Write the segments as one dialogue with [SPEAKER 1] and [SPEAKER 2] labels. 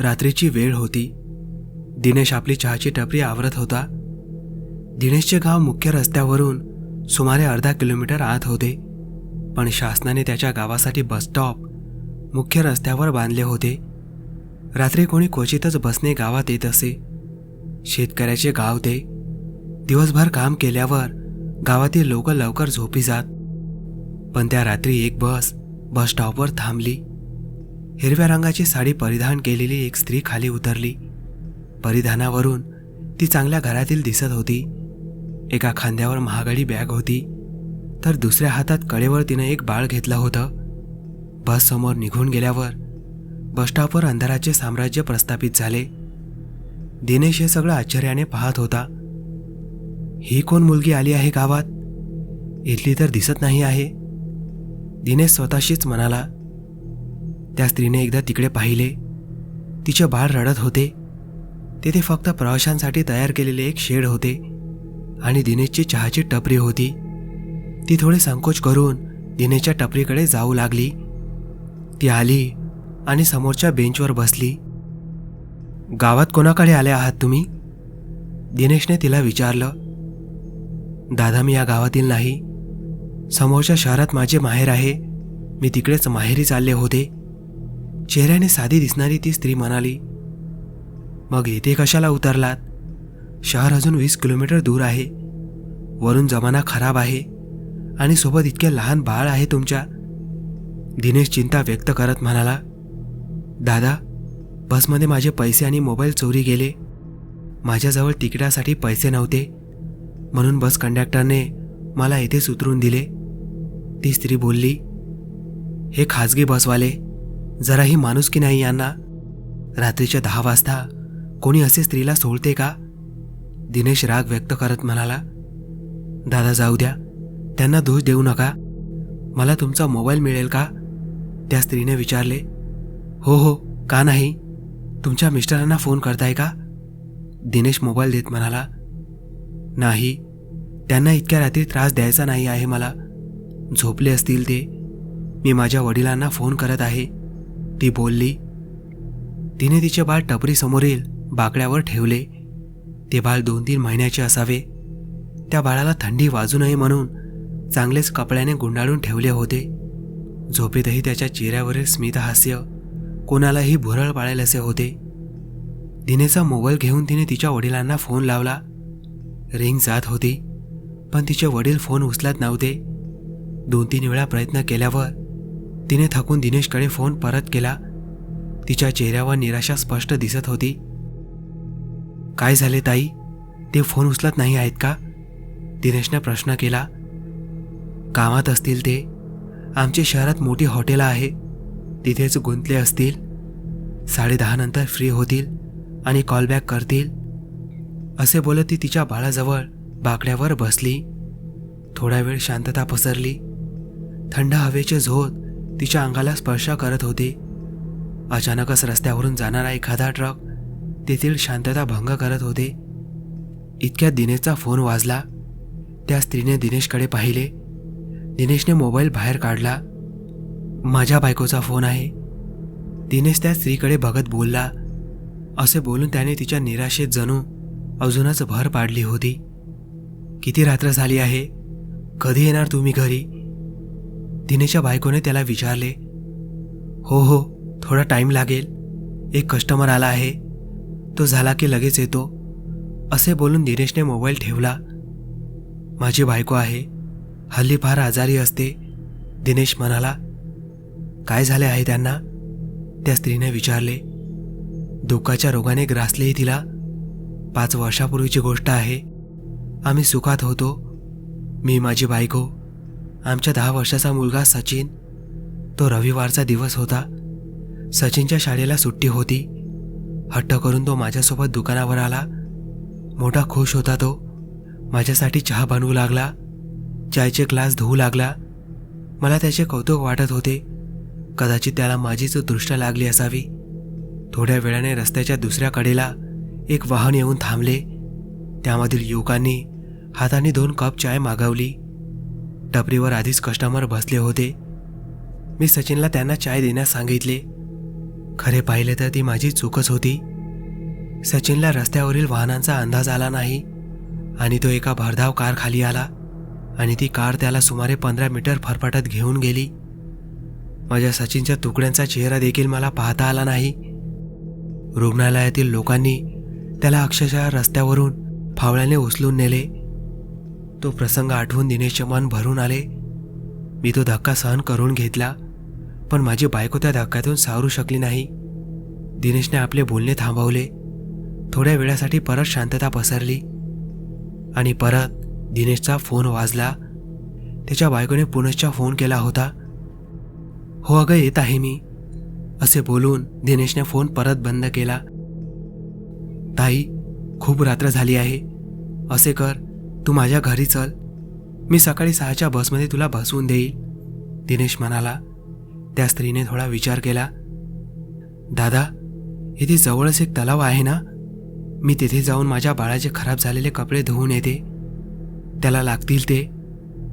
[SPEAKER 1] रात्रीची वेळ होती. दिनेश आपली चहाची टपरी आवरत होता. दिनेशचे गाव मुख्य रस्त्यावरून सुमारे अर्धा किलोमीटर आत होते. पण शासनाने त्याच्या गावासाठी बसस्टॉप मुख्य रस्त्यावर बांधले होते. रात्री कोणी क्वचितच बसने गावात येत असे. शेतकऱ्याचे गाव ते. दिवसभर काम केल्यावर गावातील लोक लवकर झोपी जात. पण त्या रात्री एक बस बस स्टॉपवर थांबली. हिरव्या रंगाची साडी परिधान केलेली एक स्त्री खाली उतरली. परिधानावरून ती चांगल्या घरातील दिसत होती. एका खांद्यावर महागडी बॅग होती. तर दुसऱ्या हातात कडेवर तिनं एक बाळ घेतलं होतं. बस समोर निघून गेल्यावर बसस्टॉपवर अंधाराचे साम्राज्य प्रस्थापित झाले. दिनेश हे सगळं आश्चर्याने पाहत होता. ही कोण मुलगी आली आहे गावात? इथली तर दिसत नाही आहे. दिनेश स्वतःशीच म्हणाला त्या स्त्रीने एकदा तिकडे पाहिले. तिचे बाळ रडत होते. तेथे फक्त प्रवाशांसाठी तयार केलेले एक शेड होते आणि दिनेशची चहाची टपरी होती. ती थोडे संकोच करून दिनेशच्या टपरीकडे जाऊ लागली. ती आली आणि समोरच्या बेंचवर बसली. गावात कोणाकडे आले आहात तुम्ही? दिनेशने तिला विचारलं. दादा मी या गावातील नाही. समोरच्या शहरात माझे माहेर आहे. मी तिकडेच माहेरी चालले होते. चेहऱ्याने साधी दिसणारी ती स्त्री म्हणाली मग इथे कशाला उतरलात? शहर अजून वीस किलोमीटर दूर आहे. वरून जमाना खराब आहे आणि सोबत इतके लहान बाळ आहे तुमच्या. दिनेश चिंता व्यक्त करत म्हणाला दादा बसमध्ये माझे पैसे आणि मोबाईल चोरी गेले. माझ्याजवळ तिकिटासाठी पैसे नव्हते. म्हणून बस कंडक्टरने मला इथेच उतरून दिले. ती स्त्री बोलली हे खाजगी बसवाले जराही माणूस की नाही यांना? रात्रीच्या दहा वाजता कोणी असे स्त्रीला सोडते का? दिनेश राग व्यक्त करत म्हणाला दादा जाऊ द्या. त्यांना दोष देऊ नका. मला तुमचा मोबाईल मिळेल का? त्या स्त्रीने विचारले हो हो का नाही? तुमच्या मिस्टरांना फोन करताय का? दिनेश मोबाईल देत म्हणाला नाही. त्यांना इतक्या रात्री त्रास द्यायचा नाही आहे मला. झोपले असतील ते. मी माझ्या वडिलांना फोन करत आहे. ती बोलली तिने तिचे बाळ टपरीसमोरील बाकड्यावर ठेवले. ते बाळ दोन तीन महिन्याचे असावे. त्या बाळाला थंडी वाजू नये म्हणून चांगलेच कपड्याने गुंडाळून ठेवले होते. झोपेतही त्याच्या चेहऱ्यावरील स्मितहास्य कोणालाही भुरळ पाळेल असे होते. दिनेचा मोबाईल घेऊन तिने तिच्या वडिलांना फोन लावला. रिंग जात होती पण तिचे वडील फोन उचलत नव्हते. दोन तीन वेळा प्रयत्न केल्यावर तिने थकून दिनेशकडे फोन परत केला. तिच्या चेहऱ्यावर निराशा स्पष्ट दिसत होती. काय झाले ताई? ते फोन उचलत नाही आहेत का? दिनेशने प्रश्न केला. कामात असतील ते. आमचे शहरात मोठी हॉटेल आहे. तिथेच गुंतले असतील. साडेदहा नंतर फ्री होतील आणि कॉलबॅक करतील. असे बोलत ती तिच्या बाळाजवळ बाकड्यावर बसली. थोडा वेळ शांतता पसरली. थंड हवेचे झोत तिच्या अंगाला स्पर्श करत होते. अचानकच रस्त्यावरून जाणारा एखादा ट्रक तेथील शांतता भंग करत होते. इतक्यात दिनेशचा फोन वाजला. त्या स्त्रीने दिनेशकडे पाहिले. दिनेशने मोबाईल बाहेर काढला. माझ्या बायकोचा फोन आहे. दिनेश त्या स्त्रीकडे बघत बोलला. असे बोलून त्याने तिच्या निराशेत जणू अजूनच भर पाडली होती. किती रात्र झाली आहे? कधी येणार तुम्ही घरी? दिनेशच्या बायकोने त्याला विचारले हो हो थोडा टाईम लागेल. एक कस्टमर आला आहे. तो झाला की लगेच येतो. असे बोलून दिनेशने मोबाईल ठेवला. माझी बायको आहे. हल्ली फार आजारी असते दिनेश म्हणाला. काय झाले आहे त्यांना? त्या स्त्रीने विचारले. दुःखाच्या रोगाने ग्रासलेही तिला. पाच वर्षापूर्वीची गोष्ट आहे. आम्ही सुखात होतो. मी माझी बायको आमच्या दहा वर्षाचा मुलगा सचिन. तो रविवारचा दिवस होता. सचिनच्या शाळेला सुट्टी होती. हट्ट करून तो माझ्यासोबत दुकानावर आला. मोठा खुश होता तो. माझ्यासाठी चहा बनवू लागला. चायचे ग्लास धुवू लागला. मला त्याचे कौतुक वाटत होते. कदाचित त्याला माझीच दृष्ट लागली असावी. थोड्या वेळाने रस्त्याच्या दुसऱ्या कडेला एक वाहन येऊन थांबले. त्यामधील युवकांनी हाताने दोन कप चाय मागवली. टपरीवर आधीच कस्टमर बसले होते. मी सचिनला त्यांना चाय देण्यास सांगितले. खरे पाहिले तर ती माझी चूकच होती. सचिनला रस्त्यावरील वाहनांचा अंदाज आला नाही आणि तो एका भरधाव कार खाली आला आणि ती कार त्याला सुमारे पंधरा मीटर फरफटत घेऊन गेली. माझ्या सचिनच्या तुकड्यांचा चेहरा देखील मला पाहता आला नाही. रुग्णालयातील लोकांनी त्याला अक्षरशः रस्त्यावरून फावळ्याने उचलून नेले. तो प्रसंग आठवून दिनेशचे मन भरून आले. मी तो धक्का सहन करून घेतला पण माझी बायको त्या धक्क्यातून सावरू शकली नाही. दिनेशने आपले बोलणे थांबवले. थोड्या वेळासाठी परत शांतता पसरली. आणि परत दिनेशचा फोन वाजला. त्याच्या बायकोने पुनश्चा फोन केला होता. हो अगं येत आहे मी असे बोलून दिनेशने फोन परत बंद केला. ताई खूप रात्र झाली आहे. असे कर. तू माझ्या घरी चल. मी सकाळी सहाच्या बसमध्ये तुला बसवून देईल. दिनेश म्हणाला. त्या स्त्रीने थोडा विचार केला. दादा इथे जवळच एक तलाव आहे ना? मी तिथे जाऊन माझ्या बाळाचे खराब झालेले कपडे धुवून येते. त्याला लागतील ते.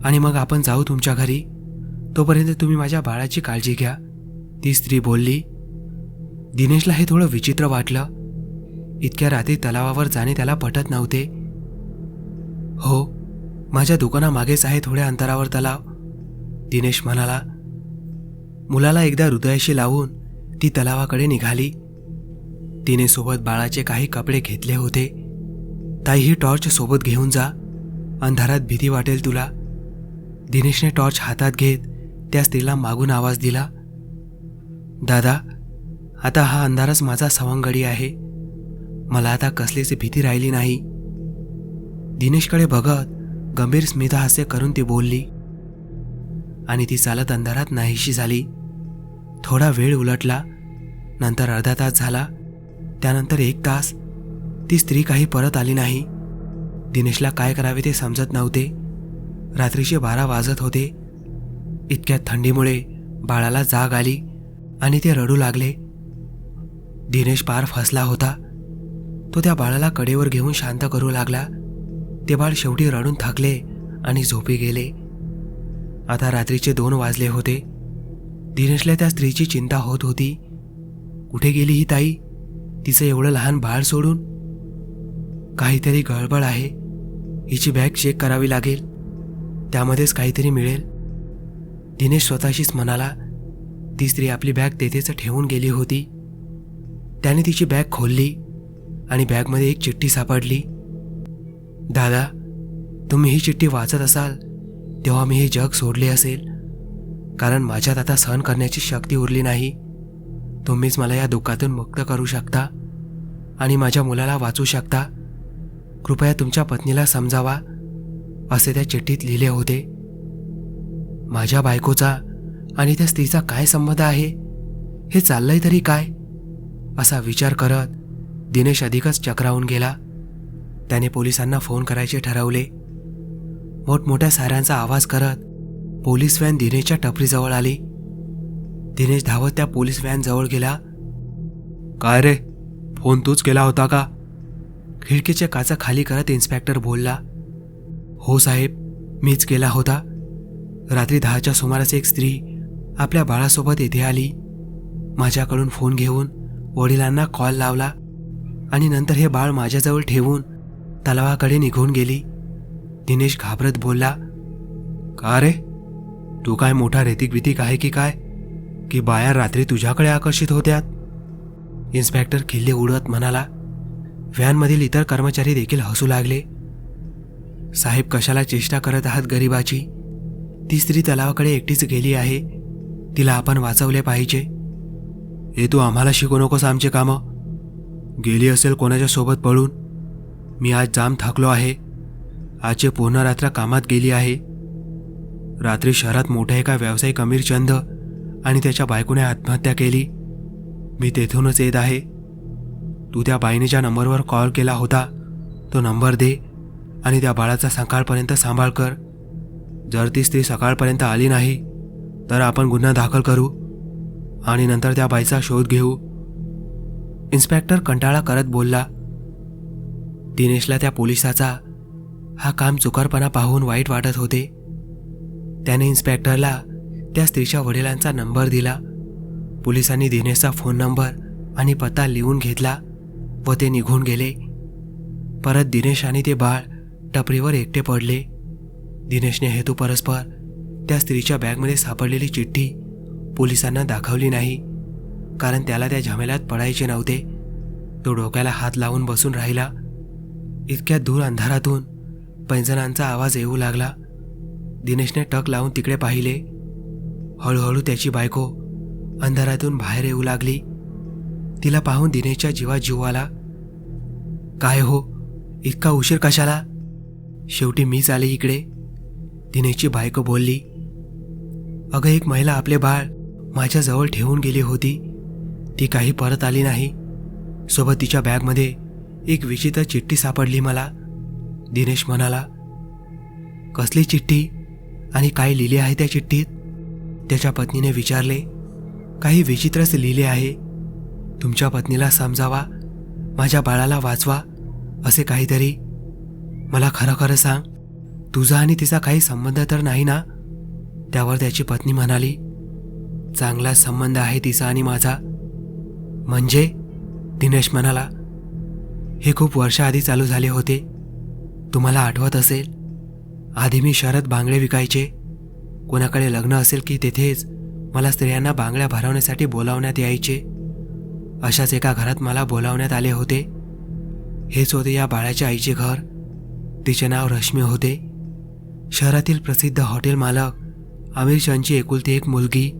[SPEAKER 1] आणि मग आपण जाऊ तुमच्या घरी. तोपर्यंत तुम्ही माझ्या बाळाची काळजी घ्या ती स्त्री बोलली. दिनेशला हे थोडं विचित्र वाटलं. इतक्या रात्री तलावावर जाणे त्याला पटत नव्हते. हो माझ्या दुकानामागेच आहे थोड्या अंतरावर तलाव. दिनेश म्हणाला मुलाला एकदा हृदयाशी लावून ती तलावाकडे निघाली. तिने सोबत बाळाचे काही कपडे घेतले होते. ताई ही टॉर्च सोबत घेऊन जा. अंधारात भीती वाटेल तुला. दिनेशने टॉर्च हातात घेत त्या स्त्रीला मागून आवाज दिला दादा आता हा अंधारच माझा सवंगडी आहे. मला आता कसलीच भीती राहिली नाही. दिनेशकडे बघत गंभीर स्मितहास्य करून ती बोलली. आणि ती चालत अंधारात नाहीशी झाली. थोडा वेळ उलटला. नंतर अर्धा तास झाला. त्यानंतर एक तास. ती स्त्री काही परत आली नाही. दिनेशला काय करावे ते समजत नव्हते. रात्रीचे बारा वाजत होते. इतक्या थंडीमुळे बाळाला जाग आली आणि ते रडू लागले. दिनेश पार फसला होता. तो त्या बाळाला कडेवर घेऊन शांत करू लागला. ते बाळ शेवटी रडून थकले आणि झोपी गेले. आता रात्रीचे दोन वाजले होते. दिनेशला त्या स्त्रीची चिंता होत होती. कुठे गेली ही ताई? तिचं एवढं लहान बाळ सोडून? काहीतरी गडबड आहे. हिची बॅग चेक करावी लागेल. त्यामध्येच काहीतरी मिळेल. दिनेश स्वतःशीच म्हणाला ती स्त्री आपली बॅग तेथेच ठेवून गेली होती. त्याने तिची बॅग खोलली आणि बॅगमध्ये एक चिठ्ठी सापडली. दादा तुम्ही ही चिठ्ठी वाचत असाल तेव्हा मी हे जग सोडले असेल. कारण माझ्यात आता सहन करण्याची शक्ती उरली नाही. तुम्हीच मला या दुःखातून मुक्त करू शकता आणि माझ्या मुलाला वाचू शकता. कृपया तुमच्या पत्नीला समजावा असे त्या चिठ्ठीत लिहिले होते. माझ्या बायकोचा आणि त्या स्त्रीचा काय संबंध आहे? हे चाललंय तरी काय? असा विचार करत दिनेश अधिकच चक्रावून गेला. त्याने पोलिसांना फोन करायचे ठरवले. मोठमोठ्या साऱ्यांचा आवाज करत पोलीस व्हॅन दिनेशच्या टपरीजवळ आली. दिनेश धावत त्या पोलीस व्हॅनजवळ गेला. काय रे? फोन तूच केला होता का? खिडकीच्या काचा खाली करत इन्स्पेक्टर बोलला. हो साहेब मीच केला होता. रात्री दहाच्या सुमारास एक स्त्री आपल्या बाळासोबत येथे आली. माझ्याकडून फोन घेऊन वडिलांना कॉल लावला आणि नंतर हे बाळ माझ्याजवळ ठेवून तलावाकडे निघून गेली. दिनेश घाबरत बोलला का रे? तू काय मोठा रेतिक बितिक आहे की काय? की बाया रात्री तुझ्याकडे आकर्षित होत्यात? इन्स्पेक्टर किल्ले उडत म्हणाला व्हॅनमधील इतर कर्मचारी देखील हसू लागले. साहेब कशाला चेष्टा करत आहात गरिबाची? ती स्त्री तलावाकडे एकटीच गेली आहे. तिला आपण वाचवले पाहिजे. हे तू आम्हाला शिकू नकोस आमचे कामं. गेली असेल कोणाच्या सोबत पळून. मी आज जाम थकलो आहे. आजचे पूर्ण रात्र कामात गेली आहे. रात्री शहरात मोठ्या एका व्यावसायिक अमीर चंद आणि त्याच्या बायकोने आत्महत्या केली. मी तेथूनच येत आहे. तू त्या बाईने ज्या नंबरवर कॉल केला होता. तो नंबर दे आणि त्या बाळाचा सकाळपर्यंत सांभाळ कर. जर ती स्त्री सकाळपर्यंत आली नाही तर आपण गुन्हा दाखल करू आणि नंतर त्या बाईचा शोध घेऊ. इन्स्पेक्टर कंटाळा करत बोलला दिनेशला त्या पोलिसाचा हा काम चुकारपणा पाहून वाईट वाटत होते. त्याने इन्स्पेक्टरला त्या स्त्रीच्या वडिलांचा नंबर दिला. पोलिसांनी दिनेशचा फोन नंबर आणि पत्ता लिहून घेतला व ते निघून गेले. परत दिनेश आणि ते बाळ टपरीवर एकटे पडले. दिनेशने हेतू परस्पर त्या स्त्रीच्या बॅगमध्ये सापडलेली चिठ्ठी पोलिसांना दाखवली नाही कारण त्याला त्या झमेल्यात पडायचे नव्हते. तो डोक्याला हात लावून बसून राहिला. इतक्या दूर अंधारातून पैंजणांचा आवाज येऊ लागला. दिनेशने टक लावून तिकडे पाहिले. हळूहळू त्याची बायको अंधारातून बाहेर येऊ लागली. तिला पाहून दिनेशच्या जीवात जीव आला. काय हो? इतका उशीर कशाला? शेवटी मीच आले इकडे. दिनेशची बायको बोलली. अगं एक महिला आपले बाळ माझ्याजवळ ठेवून गेली होती. ती काही परत आली नाही. सोबत तिच्या बॅगमध्ये एक विचित्र चिठ्ठी सापडली मला. दिनेश म्हणाला कसली चिठ्ठी? आणि काय लिहिले आहे त्या चिठ्ठीत? त्याच्या पत्नीने विचारले काही विचित्रच लिहिले आहे. तुमच्या पत्नीला समजावा माझ्या बाळाला वाचवा असे काहीतरी. मला खरं खरं सांग तुझा आणि तिचा काही संबंध तर नाही ना? त्यावर त्याची पत्नी म्हणाली चांगला संबंध आहे तिचा आणि माझा. म्हणजे? दिनेश म्हणाला हे खूप वर्षाआधी चालू झाले होते. तुम्हाला आठवत असेल? आधी मी शहरात बांगडे विकायचे. कोणाकडे लग्न असेल की तेथेच मला स्त्रियांना बांगड्या भरवण्यासाठी बोलावण्यात यायचे. अशाच एका घरात मला बोलावण्यात आले होते. हेच होते या बाळाच्या आईचे घर. तिचे नाव रश्मी होते. शहरातील प्रसिद्ध हॉटेल मालक आमिर शनची एकुलती एक मुलगी.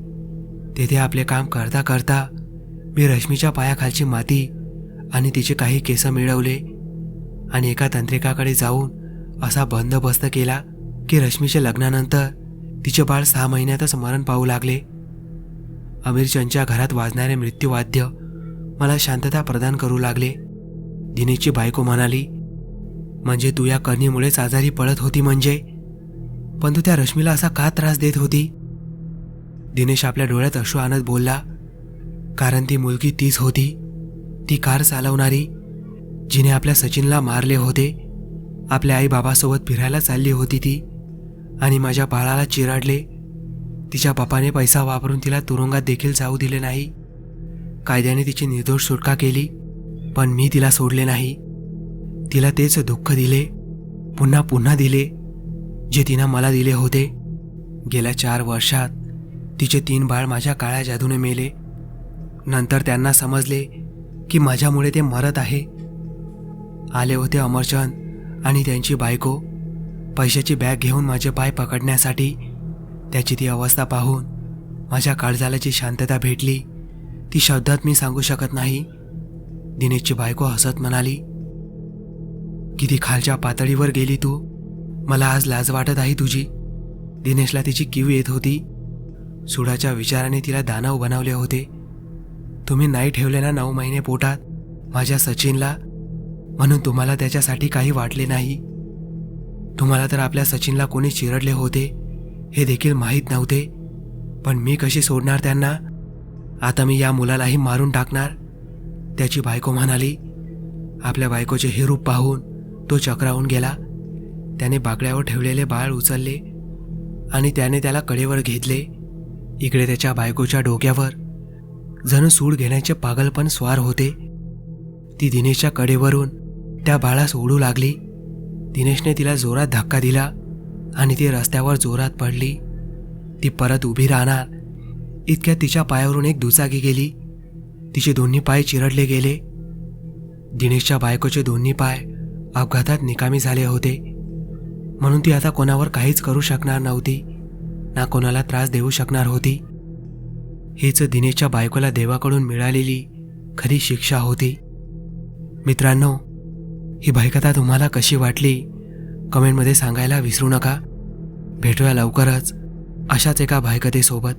[SPEAKER 1] तेथे आपले काम करता करता मी रश्मीच्या पायाखालची माती आणि तिचे काही केस मिळवले. आणि एका तंत्रिकाकडे जाऊन असा बंदोबस्त केला की रश्मीच्या लग्नानंतर तिचे बाळ सहा महिन्यातच मरण पाहू लागले. अमीरचंदच्या घरात वाजणारे मृत्यूवाद्य मला शांतता प्रदान करू लागले. दिनेशची बायको म्हणाली म्हणजे तू या करणीमुळेच आजारी पडत होती म्हणजे? पण तू त्या रश्मीला असा का त्रास देत होती? दिनेश आपल्या डोळ्यात अश्रू आणत बोलला कारण ती मुलगी तीच होती. ती कार चालवणारी जिने आपल्या सचिनला मारले होते आपल्या आई बाबासोबत फिरायला चालली होती ती आणि माझ्या बाळाला चिराडले. तिच्या बापाने पैसा वापरून तिला तुरुंगात देखील जाऊ दिले नाही. कायद्याने तिची निर्दोष सुटका केली पण मी तिला सोडले नाही. तिला तेच दुःख दिले पुन्हा पुन्हा दिले जे तिनं मला दिले होते. गेल्या चार वर्षात तिचे तीन बाळ माझ्या काळ्या जादूने मेले. नंतर त्यांना समजले की माझ्यामुळे ते मरत आहे. आले होते अमरचंद आणि त्यांची बायको. पैशाची बॅग घेऊन माझे पाय पकडण्यासाठी त्याची ती अवस्था पाहून माझ्या काळजालाची शांतता भेटली. ती शब्दात मी सांगू शकत नाही. दिनेशची बायको हसत म्हणाली किती खालच्या पातळीवर गेली तू? मला आज लाज वाटत आहे तुझी. दिनेशला तिची कीव येत होती. सुडाच्या विचाराने तिला दानव बनवले होते. तुम्ही नाही ठेवले ना नऊ महिने पोटात माझ्या सचिनला? म्हणून तुम्हाला त्याच्यासाठी काही वाटले नाही? तुम्हाला तर आपल्या सचिनला कोणी चिरडले होते हे देखील माहीत नव्हते. पण मी कशी सोडणार त्यांना? आता मी या मुलालाही मारून टाकणार? त्याची बायको म्हणाली आपल्या बायकोचे हे रूप पाहून तो चक्रावून गेला. त्याने बाकड्यावर ठेवलेले बाळ उचलले आणि त्याने त्याला कडेवर घेतले. इकडे त्याच्या बायकोच्या डोक्यावर जणू सूड घेण्याचे पागलपण स्वार होते. ती दिनेशच्या कडेवरून त्या बाळास ओढू लागली. दिनेशने तिला जोरात धक्का दिला आणि ती रस्त्यावर जोरात पडली. ती परत उभी राहणार. इतक्या तिच्या पायावरून एक दुचाकी गेली. तिचे दोन्ही पाय चिरडले गेले. दिनेशच्या बायकोचे दोन्ही पाय अपघातात निकामी झाले होते. म्हणून ती आता कोणावर काहीच करू शकणार नव्हती. ना कोणाला त्रास देऊ शकणार होती. हीच दिनेशच्या बायकोला देवाकडून मिळालेली खरी शिक्षा होती. मित्रांनो ही भयकथा तुम्हाला कशी वाटली? कमेंटमध्ये सांगायला विसरू नका. भेटूया लवकरच अशाच एका भयकथेसोबत